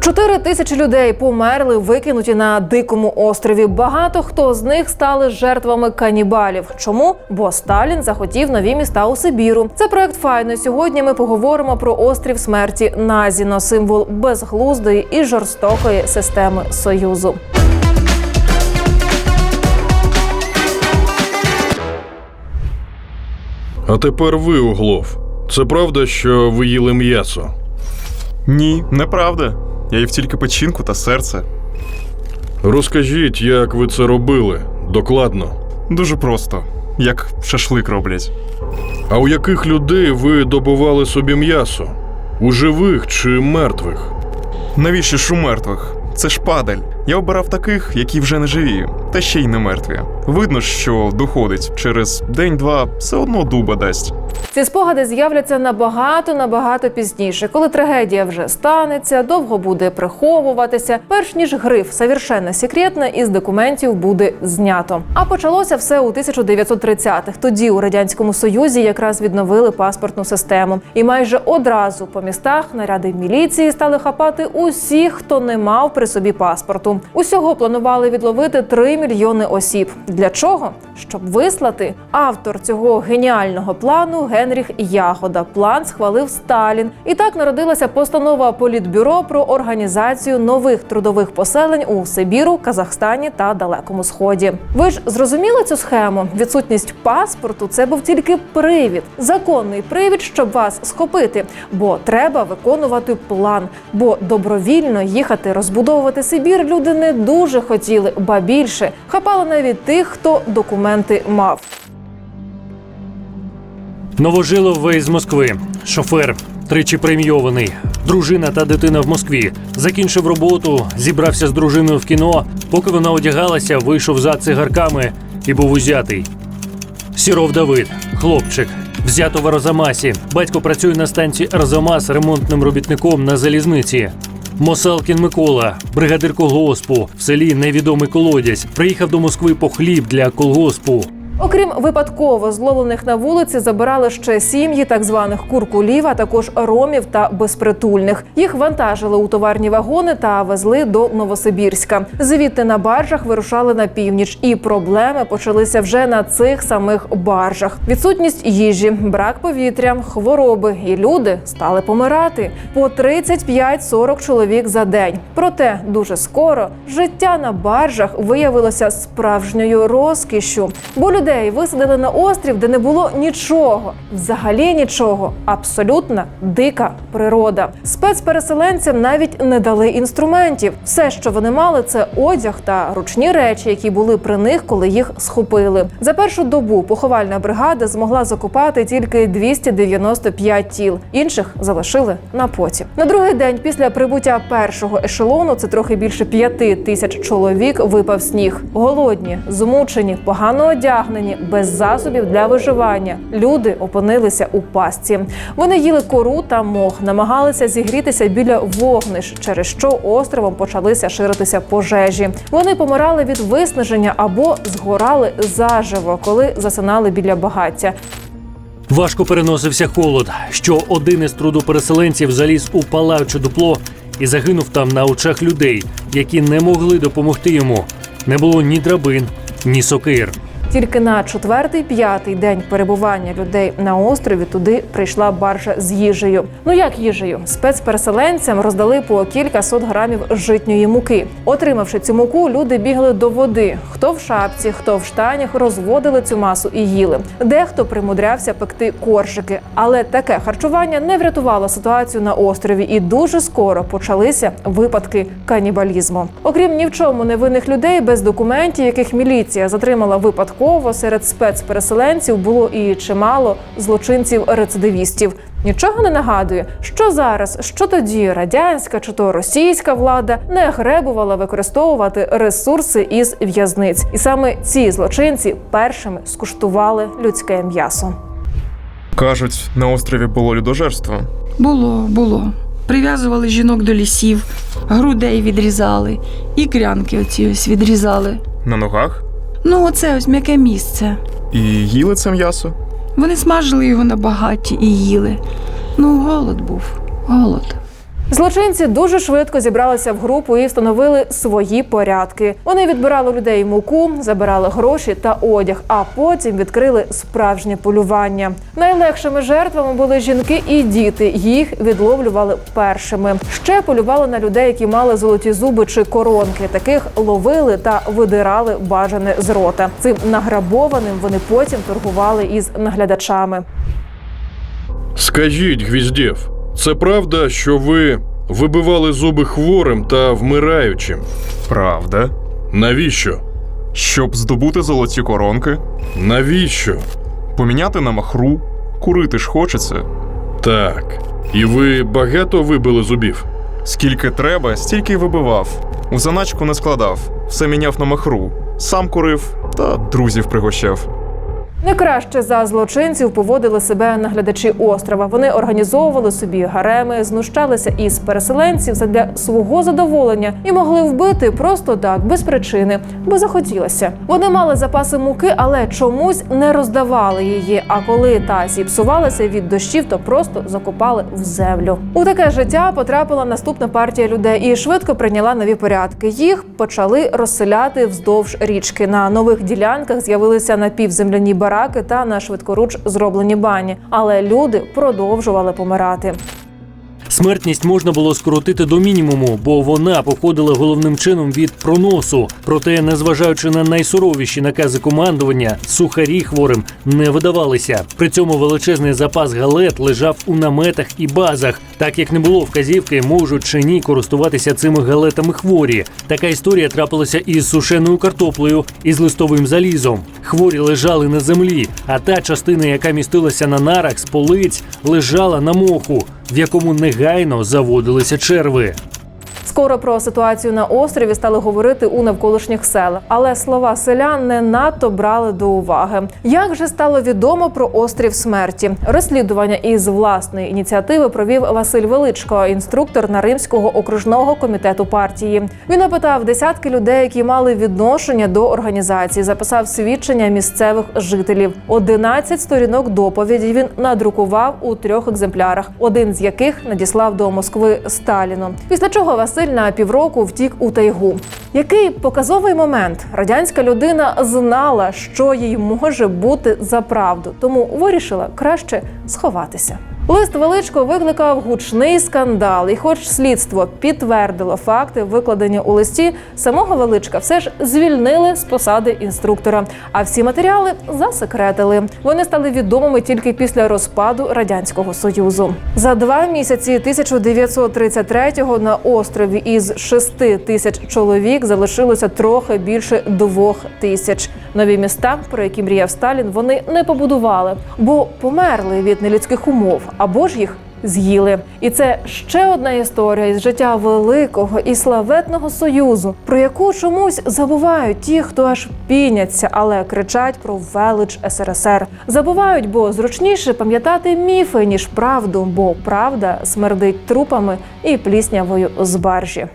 Чотири тисячі людей померли, викинуті на дикому острові. Багато хто з них стали жертвами канібалів. Чому? Бо Сталін захотів нові міста у Сибіру. Це проект файно. Сьогодні ми поговоримо про острів смерті Назіно, символ безглуздої і жорстокої системи союзу. А тепер ви, Углов. Це правда, що ви їли м'ясо? Ні, неправда. Я їв тільки печінку та серце. Розкажіть, як ви це робили докладно. Дуже просто, як шашлик роблять. А у яких людей ви добували собі м'ясо? У живих чи мертвих? Навіщо ж у мертвих? Це ж падаль. Я обирав таких, які вже не живі, та ще й не мертві. Видно, що доходить через день-два все одно дуба дасть. Ці спогади з'являться набагато набагато пізніше, коли трагедія вже станеться, довго буде приховуватися, перш ніж гриф «Совершенно секретно» із документів буде знято. А почалося все у 1930-х. Тоді у радянському союзі якраз відновили паспортну систему, і майже одразу по містах наряди міліції стали хапати усіх, хто не мав при собі паспорту. Усього планували відловити 3 мільйони осіб. Для чого? Щоб вислати автор цього геніального плану Генріх Ягода. План схвалив Сталін. І так народилася постанова Політбюро про організацію нових трудових поселень у Сибіру, Казахстані та Далекому Сході. Ви ж зрозуміли цю схему? Відсутність паспорту це був тільки привід, законний привід, щоб вас схопити. Бо треба виконувати план. Бо добровільно їхати розбудовувати Сибір люди не дуже хотіли, ба більше хапали навіть тих, хто документи мав. Новожилов із Москви. Шофер, тричі премійований. Дружина та дитина в Москві. Закінчив роботу, зібрався з дружиною в кіно. Поки вона одягалася, вийшов за цигарками і був узятий. Сіров Давид, хлопчик, взято в Арзамасі. Батько працює на станції Арзамас ремонтним робітником на залізниці. Мосалкін Микола, бригадир колгоспу, в селі невідомий колодязь. Приїхав до Москви по хліб для колгоспу. Окрім випадково зловлених на вулиці, забирали ще сім'ї так званих куркулів, а також ромів та безпритульних. Їх вантажили у товарні вагони та везли до Новосибірська. Звідти на баржах вирушали на північ, і проблеми почалися вже на цих самих баржах. Відсутність їжі, брак повітря, хвороби, і люди стали помирати по 35-40 чоловік за день. Проте дуже скоро життя на баржах виявилося справжньою розкішшю, бо людей висадили на острів, де не було нічого, взагалі нічого, абсолютно дика природа. Спецпереселенцям навіть не дали інструментів. Все, що вони мали, це одяг та ручні речі, які були при них, коли їх схопили. За першу добу поховальна бригада змогла закопати тільки 295 тіл. Інших залишили на потім. На другий день після прибуття першого ешелону, це трохи більше п'яти тисяч чоловік, випав сніг. Голодні, змучені, погано одягнені, без засобів для виживання. Люди опинилися у пастці. Вони їли кору та мох, намагалися зігрітися біля вогнищ, через що островом почалися ширитися пожежі. Вони помирали від виснаження або згорали заживо, коли засинали біля багаття. Важко переносився холод, що один із трудопереселенців заліз у палаюче дупло і загинув там на очах людей, які не могли допомогти йому. Не було ні драбин, ні сокир. Тільки на четвертий п'ятий день перебування людей на острові туди прийшла баржа з їжею. Ну як їжею? Спецпереселенцям роздали по кілька сот грамів житньої муки. Отримавши цю муку, люди бігли до води. Хто в шапці, хто в штанях, розводили цю масу і їли. Дехто примудрявся пекти коржики, але таке харчування не врятувало ситуацію на острові, і дуже скоро почалися випадки канібалізму. Окрім ні в чому невинних людей без документів, яких міліція затримала випадково, серед спецпереселенців було і чимало злочинців-рецидивістів. Нічого не нагадує, що зараз, що тоді радянська чи то російська влада не гребувала використовувати ресурси із в'язниць, і саме ці злочинці першими скуштували людське м'ясо. Кажуть, на острові було людожерство. Було, було. Прив'язували жінок до лісів, грудей відрізали, і крянки оці ось відрізали. На ногах? Ну, оце ось м'яке місце. І їли це м'ясо. Вони смажили його на багаті і їли. Ну, голод був, голод. Злочинці дуже швидко зібралися в групу і встановили свої порядки. Вони відбирали людей муку, забирали гроші та одяг, а потім відкрили справжнє полювання. Найлегшими жертвами були жінки і діти. Їх відловлювали першими. Ще полювали на людей, які мали золоті зуби чи коронки. Таких ловили та видирали бажане з рота. Цим награбованим вони потім торгували із наглядачами. Скажіть, Гвіздєв, це правда, що ви вибивали зуби хворим та вмираючим? Правда? Навіщо? Щоб здобути золоті коронки, Навіщо? поміняти на махру, курити ж хочеться. Так. І ви багато вибили зубів? Скільки треба, стільки й вибивав. У заначку не складав, все міняв на махру. Сам курив та друзів пригощав. Не краще за злочинців поводили себе наглядачі острова. Вони організовували собі гареми, знущалися із переселенців задля свого задоволення і могли вбити просто так, без причини, бо захотілося. Вони мали запаси муки, але чомусь не роздавали її. А коли та зіпсувалася від дощів, то просто закопали в землю. У таке життя потрапила наступна партія людей і швидко прийняла нові порядки. Їх почали розселяти вздовж річки. На нових ділянках з'явилися напівземляні бараки та на швидкоруч зроблені бані. Але люди продовжували помирати. Смертність можна було скоротити до мінімуму, бо вона походила головним чином від проносу. Проте, незважаючи на найсуровіші накази командування, сухарі хворим не видавалися. При цьому величезний запас галет лежав у наметах і базах, так як не було вказівки, можуть чи ні користуватися цими галетами хворі. Така історія трапилася із сушеною картоплею і з листовим залізом. Хворі лежали на землі, а та частина, яка містилася на нарах з полиць, лежала на моху, в якому негайно заводилися черви. Скоро про ситуацію на острові стали говорити у навколишніх селах, але слова селян не надто брали до уваги. Як же стало відомо про острів смерті? Розслідування із власної ініціативи провів Василь Величко, інструктор Наримського окружного комітету партії. Він опитав десятки людей, які мали відношення до організації, записав свідчення місцевих жителів. 11 сторінок доповіді він надрукував у трьох екземплярах, один з яких надіслав до Москви Сталіну. Після чого Василь на півроку втік у тайгу. Який показовий момент радянська людина знала, що їй може бути за правду, тому вирішила краще сховатися. Лист величко викликав гучний скандал, і, хоч слідство підтвердило факти, викладені у листі, самого величка все ж звільнили з посади інструктора. А всі матеріали засекретили. Вони стали відомими тільки після розпаду радянського союзу. За два місяці 1933-го на острові із 6 тисяч чоловік залишилося трохи більше двох тисяч. Нові міста, про які мріяв Сталін, вони не побудували, бо померли від нелюдських умов або ж їх з'їли. І це ще одна історія із життя великого і славетного союзу, про яку чомусь забувають ті, хто аж піняться, але кричать про велич СРСР. Забувають, бо зручніше пам'ятати міфи ніж правду, бо правда смердить трупами і пліснявою з баржі.